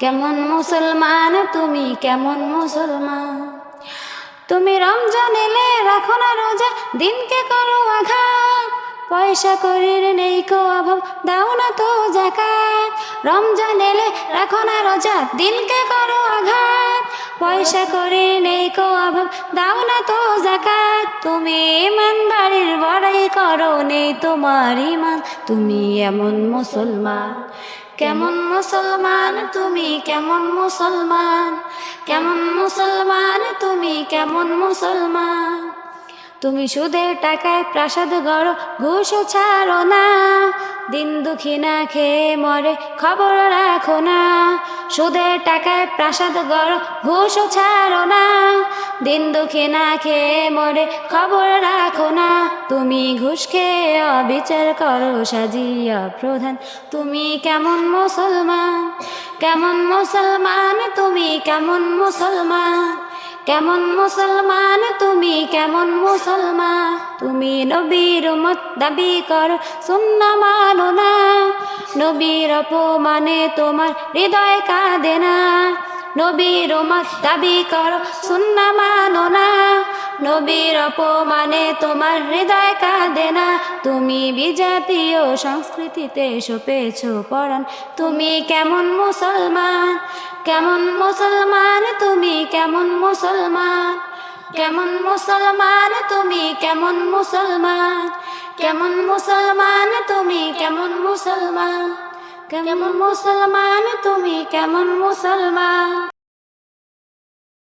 কেমন মুসলমান তুমি, কেমন মুসলমান? তুমি রমজান এলে রাখো না রোজা, দিনকে করো আঘাত। পয়সা করির নেই কো অভাব, দাও না তো জাকাত। রমজান এলে রাখো না রোজা, দিনকে করো আঘাত। পয়সা করির নেই কো অভাব, দাও না তো জাকাত। তুমি ইমান বাড়ির বড়াই করো নেই তোমার ইমান। তুমি এমন মুসলমান কেমন মুসলমান তুমি, কেমন মুসলমান? কেমন মুসলমান তুমি, কেমন মুসলমান? তুমি সুদের টাকায় প্রাসাদ গড়, ঘুষ ছাড়ো না। দিন দুঃখী না খেয়ে মরে খবর রাখো না। সুদের টাকায় প্রাসাদ গড়, ঘুষ ছাড়ো না। দিন দুঃখী না খেয়ে মরে খবর রাখো না। তুমি ঘুষ খেয়ে অবিচার করো, সাজিয়া প্রধান। তুমি কেমন মুসলমান? কেমন মুসলমান? তুমি কেমন মুসলমান? কেমন মুসলমান? তুমি কেমন মুসলমান? তুমি নবীর মত দাবি কর, শূন্য মানো না। নবীর অপমানে তোমার হৃদয় কাঁদে না। নবীর মত দাবি কর, শূন্য নবীর অপমানে তোমার হৃদয় কাঁদে না। তুমি বিজাতীয় সংস্কৃতিতে সপেছ পড়ান তুমি কেমন মুসলমান? কেমন মুসলমান? তুমি কেমন মুসলমান? কেমন মুসলমান? তুমি কেমন মুসলমান? কেমন মুসলমান? তুমি কেমন মুসলমান? কেমন মুসলমান? তুমি কেমন মুসলমান?